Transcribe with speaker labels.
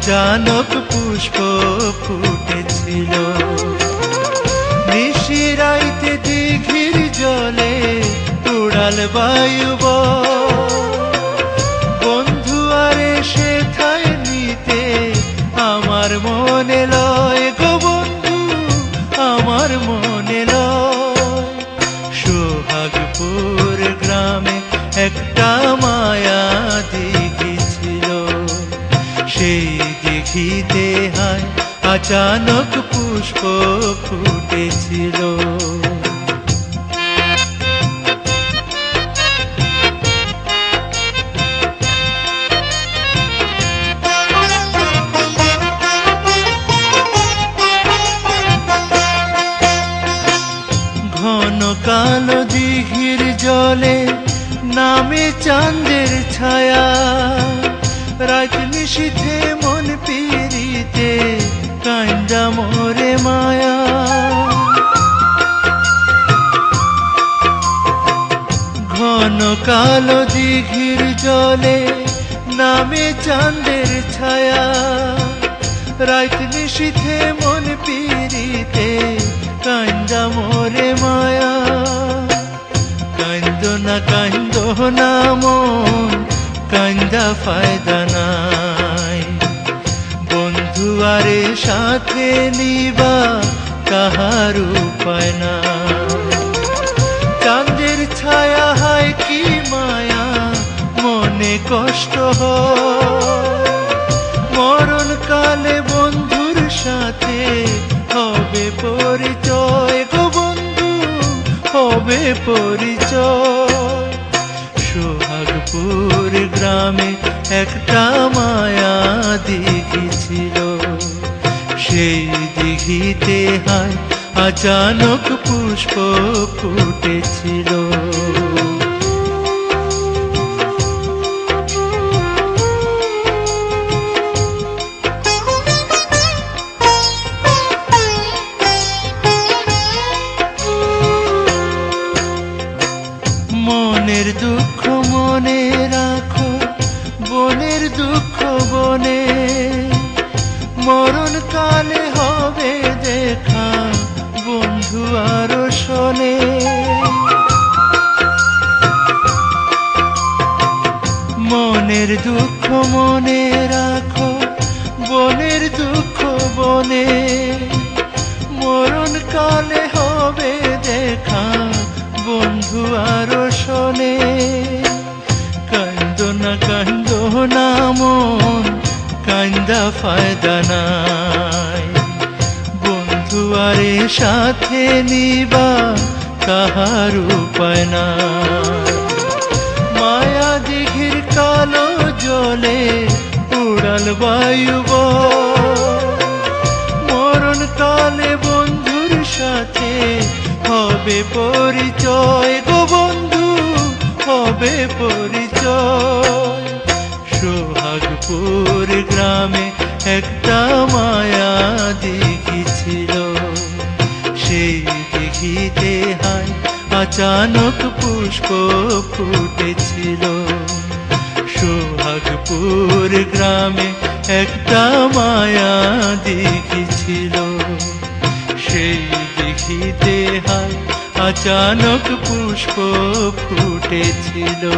Speaker 1: আচানক পুষ্প ফুটেছিল। নিশিরাইতে দিঘির জলে উড়াল বায়ু বন্ধু দিঘিতে হায় আচানক পুষ্প ফুটেছিল। ঘন কালো দিঘির জলে নামে চাঁদের ছায়া রাত কালো দিঘির জলে নামে চাঁদের ছায়া। রাত নিশীথে মন পিরিতে কান্দা মোরে মায়া। কান্দ না কান্দ না মন, কান্দা ফায়দা নাই। বন্ধু আরে সাথে নিবা কাহার উপায় না চাঁদের ছায়া কি মায়া, মনে কষ্ট মরণ কালে বন্ধুর সাথে হবে পরিচয় গো বন্ধু, হবে পরিচয়। সোহাগপুর গ্রামে একটা মায়া দিঘি ছিল। সেই দিঘিতে হায়, আচানক পুষ্প ফুটেছিল। দুঃখ মনে রাখো, বনের দুঃখ বনে। মরণ কালে হবে দেখা, বন্ধু আরও শোনে। মনের দুঃখ মনে রাখো, বনের দুঃখ বনে। না মন, কান্দা ফায়দা নাই। বন্ধু আরে, সাথে নিবা কাহার উপায় না মায়া দিঘির কালো জলে উড়াল বায়ু মরণ কালে বন্ধুর সাথে হবে পরিচয়। গো বন্ধু, হবে পরিচয়। সোহাগপুর গ্রামে একটা মায়া দিঘি ছিল। সেই দেখিতে হায় আচানক পুষ্প ফুটেছিল। সোহাগপুর গ্রামে একটা মায়া দিঘি ছিল। সেই দেখিতে হায় আচানক পুষ্প ফুটেছিল।